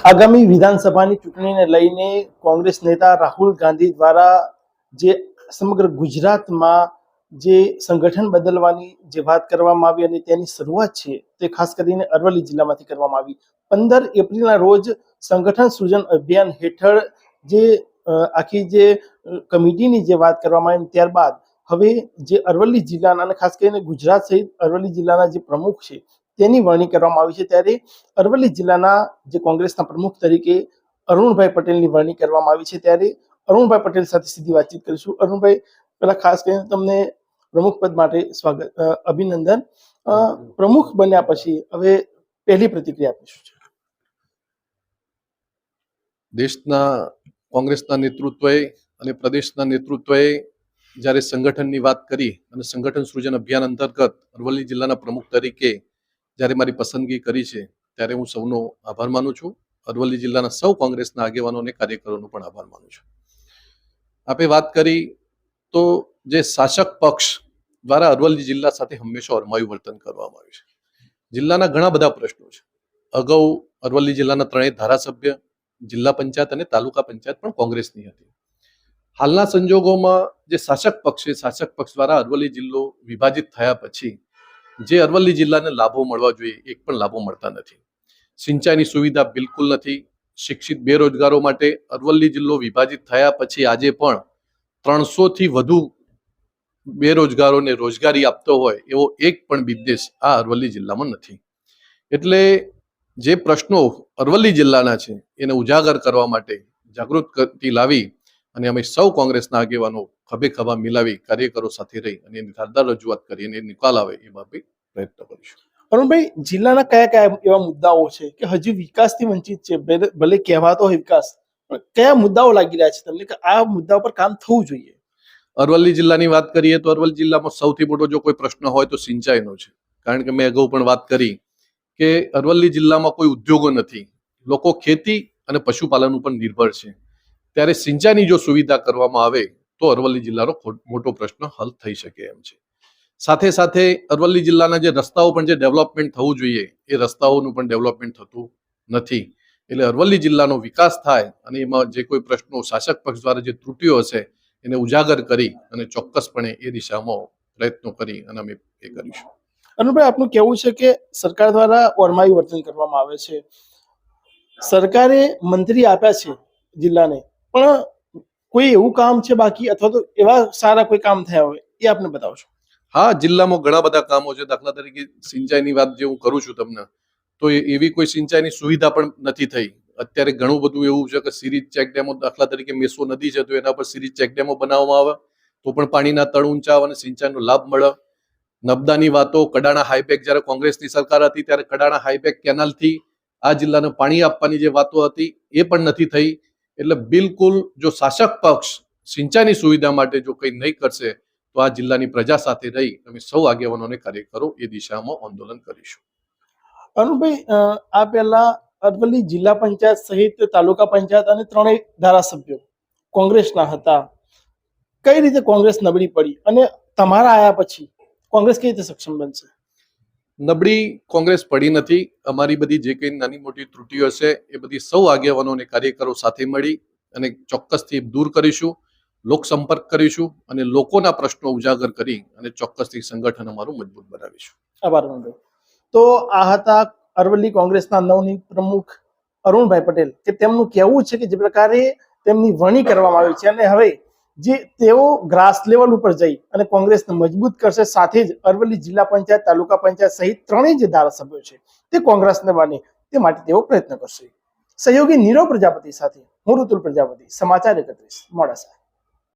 આગામી વિધાનસભાની ચૂંટણીને લઈને કોંગ્રેસ નેતા રાહુલ ગાંધી દ્વારા જે સમગ્ર ગુજરાતમાં જે સંગઠન બદલવાની જે વાત કરવામાં આવી અને તેની શરૂઆત છે તે ખાસ કરીને અરવલ્લી જિલ્લામાંથી કરવામાં આવી. પંદર એપ્રિલના રોજ સંગઠન સૃજન અભિયાન હેઠળ જે આખી જે કમિટીની જે વાત કરવામાં આવી ત્યારબાદ હવે જે અરવલ્લી જિલ્લાના અને ખાસ કરીને ગુજરાત સહિત અરવલ્લી જિલ્લાના જે પ્રમુખ છે તેની વરણી કરવામાં આવી છે. ત્યારે અરવલ્લી જિલ્લાના જે કોંગ્રેસના પ્રમુખ તરીકે અરુણભાઈ પટેલની વરણી કરવામાં આવી છે. ત્યારે અરુણભાઈ પટેલ સાથે સીધી વાતચીત કરીશું. અરુણભાઈ, પહેલા ખાસ કરીને તમને પ્રમુખ પદ માટે સ્વાગત અભિનંદન. પ્રમુખ બન્યા પછી હવે પહેલી પ્રતિક્રિયા આપીશું. દેશના કોંગ્રેસના નેતૃત્વએ અને પ્રદેશના નેતૃત્વએ જ્યારે સંગઠનની વાત કરી અને સંગઠન સૃજન અભિયાન અંતર્ગત અરવલ્લી જિલ્લાના પ્રમુખ તરીકે જ્યારે મારી પસંદગી કરી છે, ત્યારે હું સૌનો આભાર માનું છું. અરવલ્લી જિલ્લાના સૌ કોંગ્રેસના આગેવાનો અને કાર્યકરોનો પણ આભાર માનું છું. આપે વાત કરી તો જે શાસક પક્ષ દ્વારા અરવલ્લી જિલ્લા સાથે હંમેશા અરમાયું વર્તન કરવામાં આવ્યું છે. જિલ્લાના ઘણા બધા પ્રશ્નો છે. અગાઉ અરવલ્લી જિલ્લાના ત્રણેય ધારાસભ્ય, જિલ્લા પંચાયત અને તાલુકા પંચાયત પણ કોંગ્રેસની હતી. હાલના સંજોગોમાં જે શાસક પક્ષ છે, શાસક પક્ષ દ્વારા અરવલ્લી જિલ્લો વિભાજિત થયા પછી જે અરવલ્લી જિલ્લાને લાભો મળવા જોઈએ, એક પણ લાભો મળતા નથી. સિંચાઈની સુવિધા બિલકુલ નથી. શિક્ષિત બેરોજગારો માટે અરવલ્લી જિલ્લો વિભાજિત થયા પછી આજે પણ ત્રણસોથી વધુ બેરોજગારોને રોજગારી આપતો હોય એવો એક પણ બિઝનેસ આ અરવલ્લી જિલ્લામાં નથી. એટલે જે પ્રશ્નો અરવલ્લી જિલ્લાના છે, એને ઉજાગર કરવા માટે જાગૃતિ લાવી અને અમે સૌ કોંગ્રેસના આગેવાનો ખભે ખભા મિલાવી કાર્યકરો સાથે રહી અને એની ધારદાર રજૂઆત કરી અને નિકાલ આવે એ બાબતે પ્રયત્ન કરીશું. અરુણભાઈ જિલ્લાના કયા કયા એવા મુદ્દાઓ છે કે હજી વિકાસથી વંચિત છે? ભલે- ભલે કહેવાતો હોય વિકાસ પણ કયા મુદ્દાઓ લાગી રહ્યા છે તમને? કે આ મુદ્દા પર કામ થવું જોઈએ? અરવલ્લી જિલ્લાની વાત કરીએ તો અરવલ્લી જિલ્લામાં સૌથી મોટો જો કોઈ પ્રશ્ન હોય તો સિંચાઈનો છે. કારણ કે મેં અગાઉ પણ વાત કરી કે અરવલ્લી જિલ્લામાં કોઈ ઉદ્યોગો નથી. લોકો ખેતી અને પશુપાલન ઉપર નિર્ભર છે. ત્યારે સિંચાઈની જો સુવિધા કરવામાં આવે તો અરવલ્લી જિલ્લાનો મોટો પ્રશ્ન હલ થઈ શકે એમ છે. સાથે સાથે અરવલ્લી જિલ્લાના જે રસ્તાઓ પણ જે ડેવલપમેન્ટ થવું જોઈએ, એ રસ્તાઓનું પણ ડેવલપમેન્ટ થતું નથી. એટલે અરવલ્લી જિલ્લાનો વિકાસ થાય અને એમાં જે કોઈ પ્રશ્નો શાસક પક્ષ દ્વારા જે ત્રુટીઓ હશે, એને ઉજાગર કરી અને ચોક્કસપણે એ દિશામાં પ્રયત્નો કરી અને અમે એ કરીશું. અનુભાઈ, આપનું કહેવું છે કે સરકાર દ્વારા ઓરમાયું વર્તન કરવામાં આવે છે. સરકારે મંત્રી આપ્યા છે જિલ્લાને, પણ કોઈ એવું કામ છે બાકી? અથવા તો એવા સારા કોઈ કામ થયા હોય, એ આપને બતાવશો હા, જિલ્લામાં ઘણા બધા કામો છે. દાખલા તરીકે સિંચાઈની વાત જે હું કરું છું તમને, તો એવી કોઈ સિંચાઈની સુવિધા પણ નથી થઈ. અત્યારે ઘણું બધું એવું છે કે સિરીજ ચેકડેમો દાખલા તરીકે મેસો નદી છે, તો એના પર સિરીજ ચેક ડેમો બનાવવામાં આવે, તો પણ પાણીના તળ ઊંચા આવે અને સિંચાઈનો લાભ મળે. નબદાની વાતો, કડાણા હાઈપેક, જ્યારે કોંગ્રેસની સરકાર હતી, ત્યારે કડાણા હાઈપેક કેનાલથી આ જિલ્લાને પાણી આપવાની જે વાતો હતી, એ પણ નથી થઈ. એટલે બિલકુલ જો શાસક પક્ષ સિંચાઈની સુવિધા માટે જો કંઈ નહીં કરશે, તો આ જિલ્લાની પ્રજા સાથે રહી અમે સૌ આગેવાનો અને કાર્યકરો એ દિશામાં આંદોલન કરીશું. અરુણભાઈ આ પહેલા અરવલ્લી જિલ્લા પંચાયત સહિત તાલુકા પંચાયત અને ત્રણેય ધારાસભ્યો કોંગ્રેસના હતા. કઈ રીતે કોંગ્રેસ નબળી પડી અને તમારા આયા પછી કોંગ્રેસ કઈ રીતે સક્ષમ બનશે? નબળી કોંગ્રેસ પડી નથી. અમારી બધી જે કંઈ નાની મોટી ત્રુટીઓ છે, એ બધી સૌ આગેવાનો અને કાર્યકરો સાથે મળી અને ચોક્કસથી દૂર કરીશું, લોક સંપર્ક કરીશું અને લોકોના પ્રશ્નો ઉજાગર કરી અને ચોક્કસથી સંગઠન અમારું મજબૂત બનાવીશું. આભાર તો આ હતા અરવલ્લી કોંગ્રેસના નવની પ્રમુખ અરુણભાઈ પટેલ, કે તેમનું કહેવું છે કે જે પ્રકારે તેમની વણી કરવામાં આવી છે અને હવે જે તેઓ ગ્રાસ લેવલ ઉપર જઈ અને કોંગ્રેસને મજબૂત કરશે, સાથે જ અરવલ્લી જિલ્લા પંચાયત, તાલુકા પંચાયત સહિત ત્રણેય જે ધારાસભ્યો છે, તે કોંગ્રેસને બને તે માટે તેઓ પ્રયત્ન કરશે. સહયોગી નીરવ પ્રજાપતિ સાથે હું ઋતુલ પ્રજાપતિ, સમાચાર એકત્રીસ, મોડાસા.